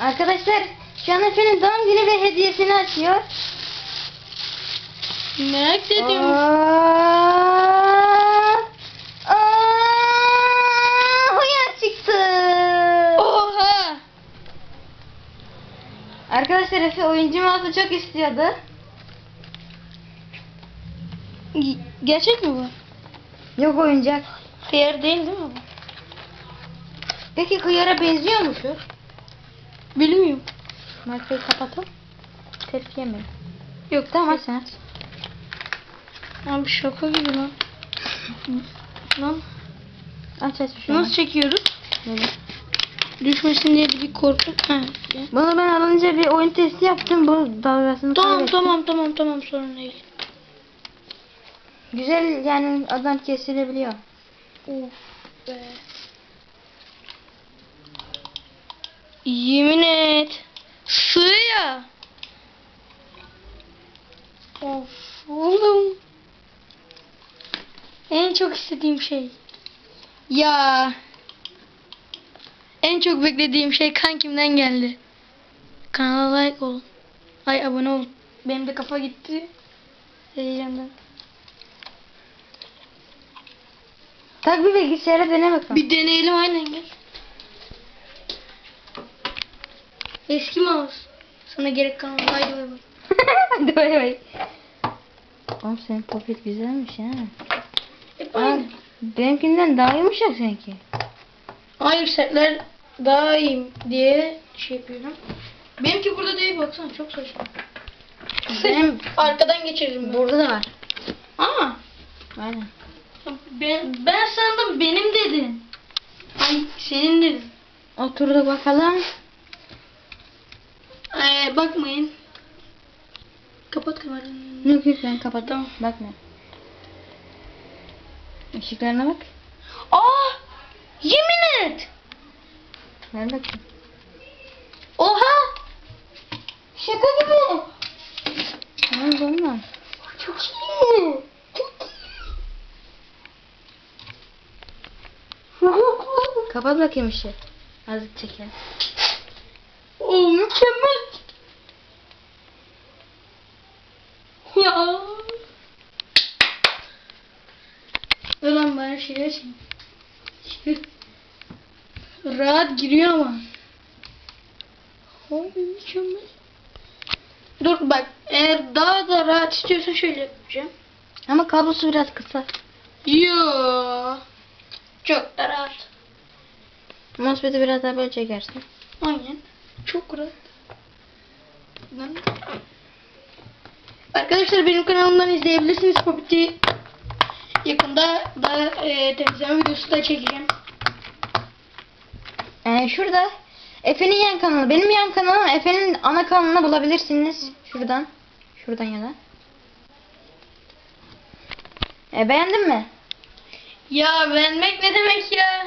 Arkadaşlar şu an Efe'nin doğum günü ve hediyesini açıyor. Merak ediyorum. Aa, aa, Hıyar çıktı. Oha. Arkadaşlar Efe oyuncu mouse'u çok istiyordu. Ge- Gerçek mi bu? Yok oyuncak. Hıyar değil değil mi bu? Peki hıyara benziyor mu şu? Bilmiyorum. Markayı kapatalım. Tepki yemeyin. Yok Tamam aç sen. Abi şaka gibi lan. Lan Aç aç bir şey. nasıl çekiyoruz? Böyle. Düşmesin diye bir korku. Ha. Bunu ben alınca bir oyun testi yaptım. Bu dalgasını Tamam kaybettim. tamam tamam tamam sorun değil. Güzel yani adam kesilebiliyor. Of be. Yemin et. Sığ ya. Of oğlum. En çok istediğim şey. Ya. En çok beklediğim şey kankimden geldi. Kanala like olun. Ay abone olun. Benim de kafa gitti. Heyecandan. Tak bir bilgisayara dene bakalım. Bir deneyelim aynen gel. Eski mouse. Sana gerek kalmadı. Haydi bay bay. Hadi bay bay. Oğlum senin popit güzelmiş ha. Hep Aa, aynı. benimkinden daha yumuşak sanki. Hayır setler daha iyi diye şey yapıyorum. Benimki burada değil baksana çok saçma. Benim Arkadan geçiririm ben. burada da var. Ama Aynen. ben, ben sandım benim dedin. Ay senin dedin. Oturduk bakalım. Bakmayın. Kapat kameranı. Yok yok ben kapattım. Tamam. Bakma. Işıklarına bak. Aa! Yemin et! Ver bakayım. Oha! Şaka gibi. Ne oldu ondan? Çok iyi. Kapat bakayım ışığı. Azıcık çekelim. Oo mükemmel. Ya. Dur lan bana şey. Şey- Rahat giriyor ama. Oy mükemmel. Dur bak eğer daha da rahat istiyorsan şöyle yapacağım. Ama kablosu biraz kısa. Yo. Çok da rahat. Mousepad'i biraz daha böyle çekersin. Aynen. Çok rahat. Ben- Arkadaşlar benim kanalımdan izleyebilirsiniz Popit'i. Yakında da e, temizleme videosu da çekeceğim. Ee, şurada Efe'nin yan kanalı. Benim yan kanalım Efe'nin ana kanalını bulabilirsiniz. Şuradan. Şuradan ya da. E, beğendin mi? Ya beğenmek ne demek ya?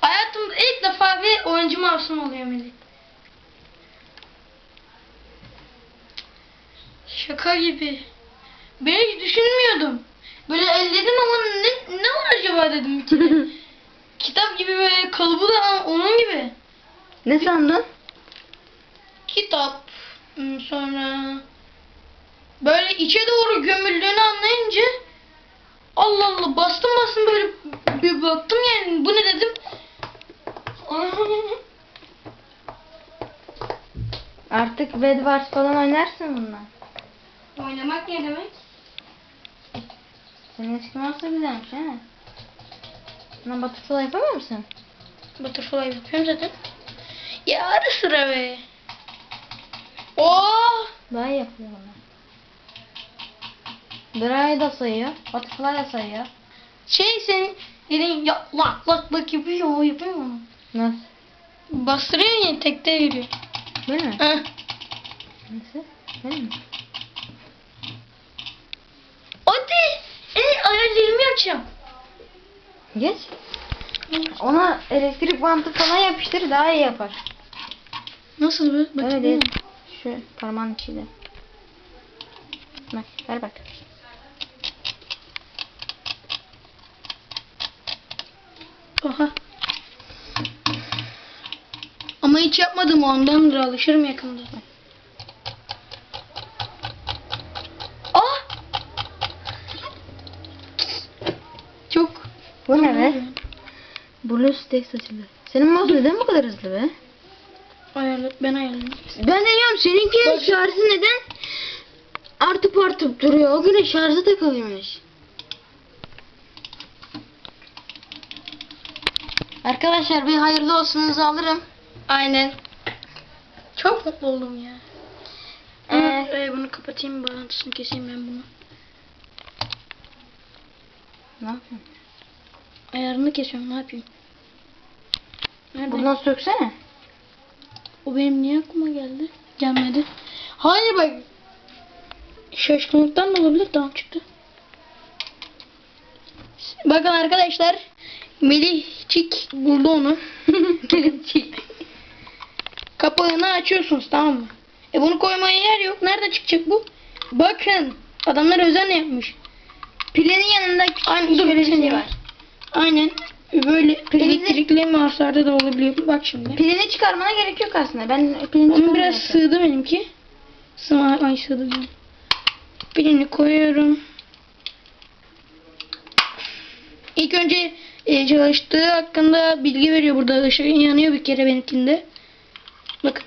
Hayatımda ilk defa bir oyuncu mouse'um oluyor Melih. Şaka gibi. Ben hiç düşünmüyordum. Böyle elledim ama ne, ne var acaba dedim. Kitap gibi böyle kalıbı da onun gibi. ne sandın? Kitap. hmm, Sonra böyle içe doğru gömüldüğünü anlayınca Allah Allah bastım bastım böyle bir baktım yani bu ne dedim. Artık Bedwars falan oynarsın bununla. Oynamak ne demek? Senin eski mouse da güzelmiş ha. Buna butterfly yapamıyor musun? Butterfly yapıyorum zaten. Ya ara sıra be. Oh! Daha iyi yapıyor onu. Dry da sayıyor. Butterfly da sayıyor. Şey sen dedin ya lak lak lak yapıyor o yapıyor onu. Nasıl? Bastırıyor ya tekte yürüyor. Böyle mi? Heh. Nasıl? Böyle mi? Hadi. E, ayarlarımı yapacağım. Geç. Ona elektrik bantı falan yapıştır daha iyi yapar. Nasıl be? Bakayım. Öyle değil. Şu parmağın içiyle. Bak ver bak. Oha. Ama hiç yapmadım ondandır alışırım yakında. Ah! Çok Bu ne be? Blue stack saçıldı. Senin mouse neden bu kadar hızlı be? ayarlı ben ayarladım. Ben de diyorum seninkinin Bak- şarjı neden artıp artıp duruyor? O güne şarjı takılıymış. Arkadaşlar bir hayırlı olsunuzu alırım. Aynen. Çok mutlu oldum ya. Ee, Ee, bunu kapatayım bağlantısını keseyim ben bunu. ne yapıyorsun? Ayarını kesiyorum ne yapayım. Nerede? Buradan söksene. O benim niye aklıma geldi? Gelmedi. Hayır bak. Şaşkınlıktan da olabilir. Tamam çıktı. Bakın arkadaşlar. Melihçik buldu onu. Kapağını açıyorsunuz tamam mı? E bunu koymaya yer yok. Nerede çıkacak bu? Bakın. Adamlar özenle yapmış. Pilinin yanında dur şöyle bir şey var. Aynen. Böyle Pilini- elektrikli mouse'larda da olabiliyor. Bak şimdi. Pilini çıkarmana gerek yok aslında. Ben pilini Onu biraz sığdı benimki. Sığma, ay sığdı diyorum. Pilini koyuyorum. İlk önce e, çalıştığı hakkında bilgi veriyor burada. Işık yanıyor bir kere benimkinde. Bakın.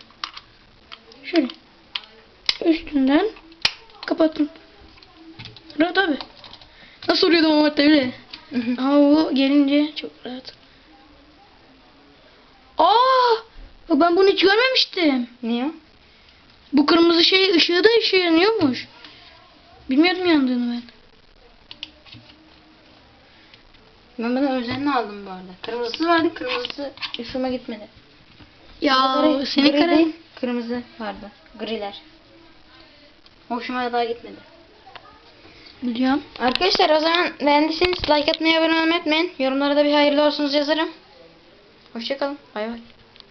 Şöyle. Üstünden kapattım. Rahat abi. Nasıl vuruyordum ama tabii. Ama bu gelince çok rahat. Aa! Ben bunu hiç görmemiştim. Niye? Bu kırmızı şey ışığı da işe yanıyormuş. Bilmiyordum yandığını ben. Ben bana özenle aldım bu arada. Kırmızısı vardı. Kırmızısı hoşuma gitmedi. Ya Bunları seni gri kara... değil, Kırmızı vardı. Griler. Hoşuma daha gitmedi. Biliyorum. Arkadaşlar o zaman beğendiyseniz like atmayı abone olmayı unutmayın. Yorumlara da bir hayırlı olsunuz yazarım. Hoşçakalın. Bay bay.